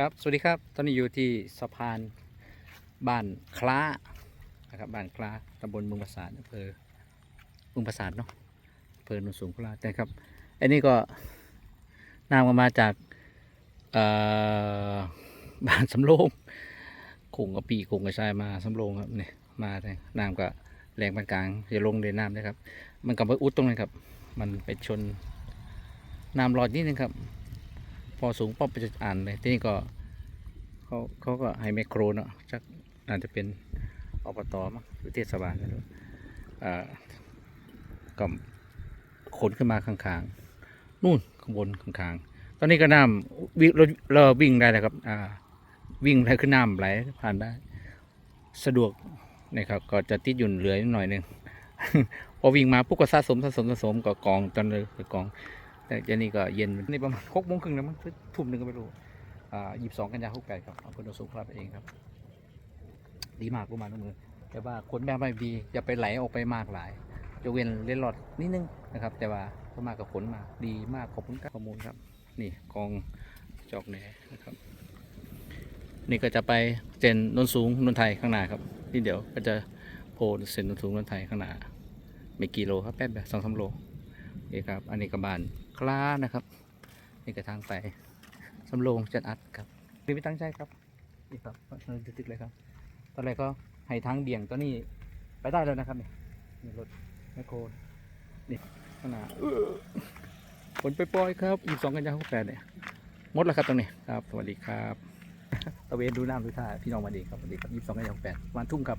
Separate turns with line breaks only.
ครับ สวัสดีครับ ตอนนี้อยู่ที่สะพานบ้านคล้านะครับ บ้านคล้าตำบลเมืองประสาทอำเภอเมืองประสาทเนาะอำเภอโนนสูงโคราชนะครับ อันนี้ก็นำมาจากบ้านสำโรงคงกระปีคงกระชายมาสำโรงครับเนี่ยมาเลยน้ำก็แรงปานกลางจะลงในน้ำนะครับ มันกับไปอุดตรงนั้นครับ มันไปชนน้ำรอดนิดนึงครับ อสูงป๊อบไปจะอ่านเลยที่นี่ก็เขาเขาก็ให้ไมโครเนาะจักอาจจะเป็นอบตมั้งหรือเทศบาลไม่รู้อ่าก็ขนขึ้นมาข้างๆนู่นข้างบนข้างๆตอนนี้ก็น้ำวิ่งเราเราวิ่งได้นะครับอ่าวิ่งได้ขึ้นน้ำไหลผ่านได้ สะดวกนะครับก็จะติดหยุ่นเหลือหน่อยหนึ่งพอวิ่งมาปุ๊บก็สะสมสะสมสะสมก็กองจนเลยกอง แต่เจนี่ก็เย็นนี่ประมาณหกโมงครึ่งแล้วมั้งทุ่มหนึ่งก็ไม่รู้อ่ายี่สิบสองกันยาหกแปดครับอำเภอโนนสูงครับเองครับ ดีมากประมาณนั้นมือแต่ว่าคนแบบไม่ดีอย่าไปไหลออกไปมากหลายจะเว้นเล่นหลอดนิดนึงนะครับ แต่ว่าก็มากับผลมาดีมากขอบคุณครับข้อมูลครับ นี่กองจอกแหนนะครับ นี่ก็จะไปเซนนนสูงนนไทยข้างหน้าครับนี่เดี๋ยวก็จะโพลเซนนนสูงนนไทยข้างหน้าไม่กี่โลครับแป๊บเดียวสองสามโล โอเคครับ อันนี้กระบานคล้านะครับ นี่ก็ทางไปสำโรงจัดอัดครับนี่ไม่ตั้งใจครับนี่ครับติดๆเลยครับ ตอนแรกก็ให้ทางเบี่ยงตอนนี้ไปได้แล้วนะครับนี่นี่รถแมคโครนี่ขนาอื้อฝนไปปล่อยครับอีกสองกันยาหกแปดเนี่ยหมดแล้วครับตรงนี้ครับ สวัสดีครับตะเวนดูน้ำดูท่าพี่น้องมาดีครับสวัสดีครับยี่สิบสองกันยาหกแปดวันทุ่มครับ